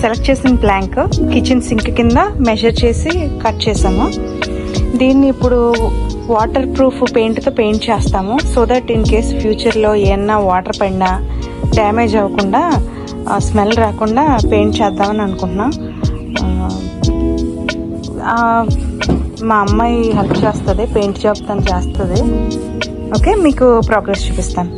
Select చేసిన plank kitchen sink కింద measure చేసి కట్ చేసాము. దీన్ని ఇప్పుడు వాటర్ ప్రూఫ్ పెయింట్తో పెయింట్ చేస్తాము. సో దట్ ఇన్ కేస్ ఫ్యూచర్లో ఏమన్నా వాటర్ పడినా డ్యామేజ్ అవ్వకుండా స్మెల్ రాకుండా పెయింట్ చేద్దామని అనుకుంటున్నాం. మా అమ్మాయి హెల్ప్ చేస్తుంది పెయింట్ జాబ్ తను చేస్తుంది. ఓకే మీకు ప్రోగ్రెస్ చూపిస్తాను.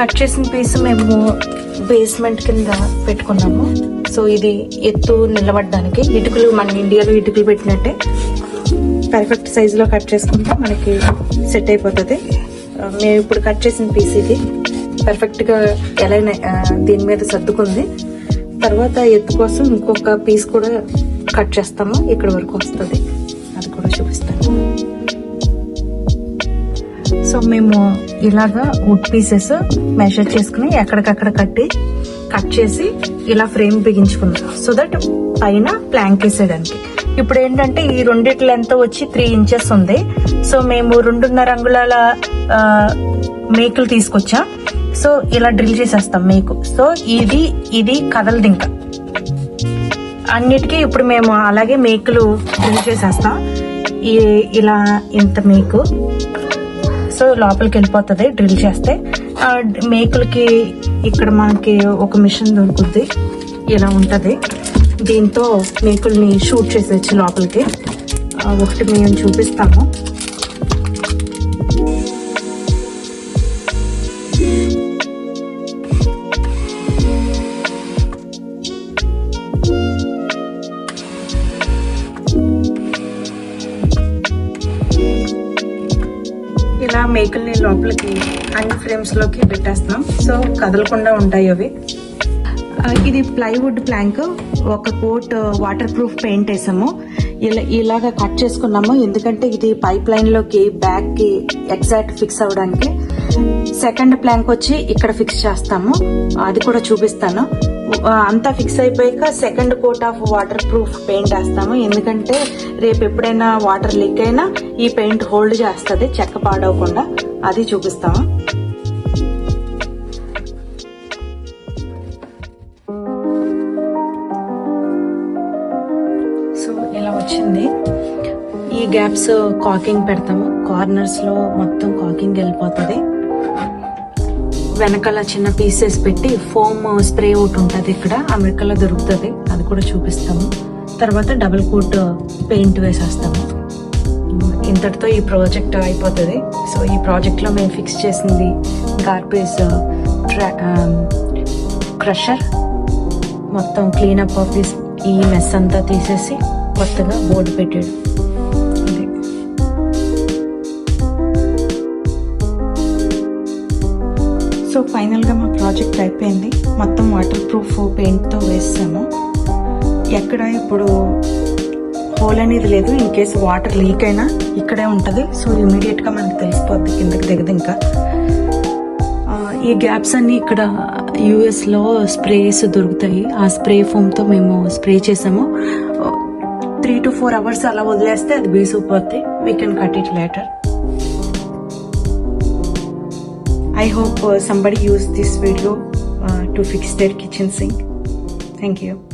కట్ చేసిన పీస్ మేము బేస్మెంట్ కింద పెట్టుకున్నాము. సో ఇది ఎత్తు నిలబడడానికి ఇటుకలు మన ఇండియాలో ఇటుకలు పెట్టినట్టే పర్ఫెక్ట్ సైజులో కట్ చేసుకుంటే మనకి సెట్ అయిపోతుంది. Uh, మేము ఇప్పుడు కట్ చేసిన పీస్ ఇది పర్ఫెక్ట్గా ఎలా uh, దీని మీద సర్దుకుంది. తర్వాత ఎత్తు కోసం ఇంకొక పీస్ కూడా కట్ చేస్తాము. ఇక్కడ వరకు వస్తుంది. అది కూడా చూపిస్తాను. సో మేము ఇలాగా వుడ్ పీసెస్ మెషర్ చేసుకుని ఎక్కడికక్కడ కట్టి కట్ చేసి ఇలా ఫ్రేమ్ బిగించుకున్నాను సో దట్ పైన ప్లాంక్ వేసేయడానికి ఇప్పుడు ఏంటంటే ఈ రెండిటి లెంత్ వచ్చి త్రీ ఇంచెస్ ఉంది. సో మేము రెండున్నర అంగుళాల మేకులు తీసుకొచ్చాం. సో ఇలా డ్రిల్ చేసేస్తాం మేకు. సో ఇది ఇది కదలదు ఇంకా అన్నిటికీ ఇప్పుడు మేము అలాగే మేకులు డ్రిల్ చేసేస్తాం. ఇలా ఇంత మేకు. లోపలికి వెళ్ళిపోతుంది డ్రిల్ చేస్తే. మేకులకి ఇక్కడ మనకి ఒక మిషన్ దొరుకుద్ది. ఇలా ఉంటుంది. దీంతో మేకుల్ని షూట్ చేసేయచ్చు లోపలికి. ఒకటి మేము చూపిస్తాము. ఇలా మేకల్ని లోపలికి అన్ని ఫ్రేమ్స్లోకి పెట్టేస్తున్నాం సో కదలకుండా ఉంటాయి అవి. ఇది ప్లైవుడ్ ప్లాంక్. ఒక కోట్ వాటర్ ప్రూఫ్ పెయింట్ వేసాము. ఇలా ఇలాగ కట్ చేసుకున్నాము. ఎందుకంటే ఇది పైప్ లైన్లోకి బ్యాక్కి ఎగ్జాక్ట్ ఫిక్స్ అవ్వడానికి సెకండ్ ప్లాంక్ వచ్చి ఇక్కడ ఫిక్స్ చేస్తాము. అది కూడా చూపిస్తాను. అంతా ఫిక్స్ అయిపోయాక second coat of waterproof paint వేస్తాము. ఎందుకంటే రేపు ఎప్పుడైనా వాటర్ లీక్ అయినా ఈ పెయింట్ హోల్డ్ చేస్తుంది చెక్క పాడవకుండా. అది చూపిస్తాము. సో ఇలా వచ్చింది. ఈ గ్యాప్స్ కాకింగ్ పెడతాము. కార్నర్స్లో మొత్తం కాకింగ్ వెళ్ళిపోతుంది. వెనకాల చిన్న పీసెస్ పెట్టి ఫోమ్ స్ప్రే ఒకటి ఉంటుంది ఇక్కడ అమెరికాలో దొరుకుతుంది. అది కూడా చూపిస్తాము. తర్వాత డబుల్ కోట్ పెయింట్ వేసేస్తాము. ఇంతటితో ఈ ప్రాజెక్ట్ అయిపోతుంది. సో ఈ ప్రాజెక్ట్లో మేము ఫిక్స్ చేసింది గార్బేజ్ క్రషర్ uh, um, మొత్తం క్లీనప్ ఆఫ్ దిస్ ఈ మెస్ అంతా తీసేసి కొత్తగా బోర్డు పెట్టాడు. సో ఫైనల్గా మా ప్రాజెక్ట్ అయిపోయింది. మొత్తం వాటర్ ప్రూఫ్ పెయింట్తో వేసాము. ఎక్కడ ఇప్పుడు హోల్ అనేది లేదు. ఇన్ కేసు వాటర్ లీక్ అయినా ఇక్కడే ఉంటుంది. సో ఇమీడియట్గా మనకు తెలిసిపోద్ది కిందకి దిగదు ఇంకా. ఈ గ్యాప్స్ అన్నీ ఇక్కడ యూఎస్లో స్ప్రేస్ దొరుకుతాయి. ఆ స్ప్రే ఫోమ్తో మేము స్ప్రే చేసాము. త్రీ టు ఫోర్ అవర్స్ అలా వదిలేస్తే అది బీసిపోద్ది we can cut it later I hope uh, somebody used this video uh, to fix their kitchen sink. Thank you.